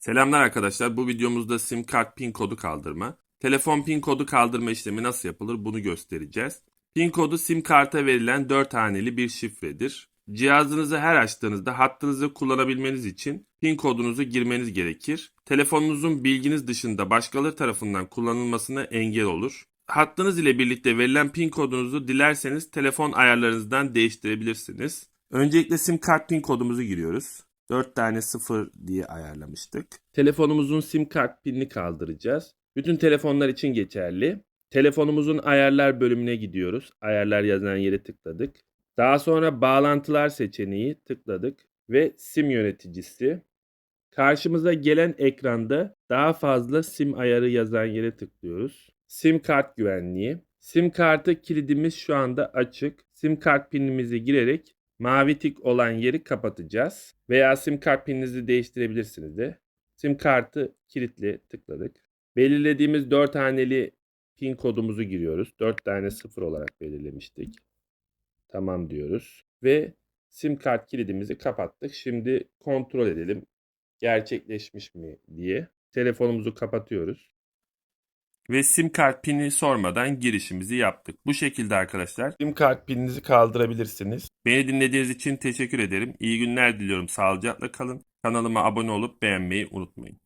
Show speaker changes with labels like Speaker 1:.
Speaker 1: Selamlar arkadaşlar. Bu videomuzda sim kart pin kodu kaldırma. Telefon pin kodu kaldırma işlemi nasıl yapılır bunu göstereceğiz. Pin kodu sim karta verilen 4 haneli bir şifredir. Cihazınızı her açtığınızda hattınızı kullanabilmeniz için pin kodunuzu girmeniz gerekir. Telefonunuzun bilginiz dışında başkaları tarafından kullanılmasına engel olur. Hattınız ile birlikte verilen pin kodunuzu dilerseniz telefon ayarlarınızdan değiştirebilirsiniz. Öncelikle sim kart pin kodumuzu giriyoruz. 4 tane 0 diye ayarlamıştık. Telefonumuzun sim kart pinini kaldıracağız. Bütün telefonlar için geçerli. Telefonumuzun ayarlar bölümüne gidiyoruz. Ayarlar yazan yere tıkladık. Daha sonra bağlantılar seçeneği tıkladık ve sim yöneticisi. Karşımıza gelen ekranda daha fazla sim ayarı yazan yere tıklıyoruz. Sim kart güvenliği. Sim kartı kilidimiz şu anda açık. Sim kart pinimizi girerek mavi tik olan yeri kapatacağız. Veya sim kart pininizi değiştirebilirsiniz de. Sim kartı kilitli tıkladık. Belirlediğimiz 4 haneli pin kodumuzu giriyoruz. 4 tane 0 olarak belirlemiştik. Tamam diyoruz. Ve sim kart kilidimizi kapattık. Şimdi kontrol edelim. Gerçekleşmiş mi diye. Telefonumuzu kapatıyoruz. Ve sim kart pini sormadan girişimizi yaptık. Bu şekilde arkadaşlar. Sim kart pininizi kaldırabilirsiniz. Beni dinlediğiniz için teşekkür ederim. İyi günler diliyorum. Sağlıcakla kalın. Kanalıma abone olup beğenmeyi unutmayın.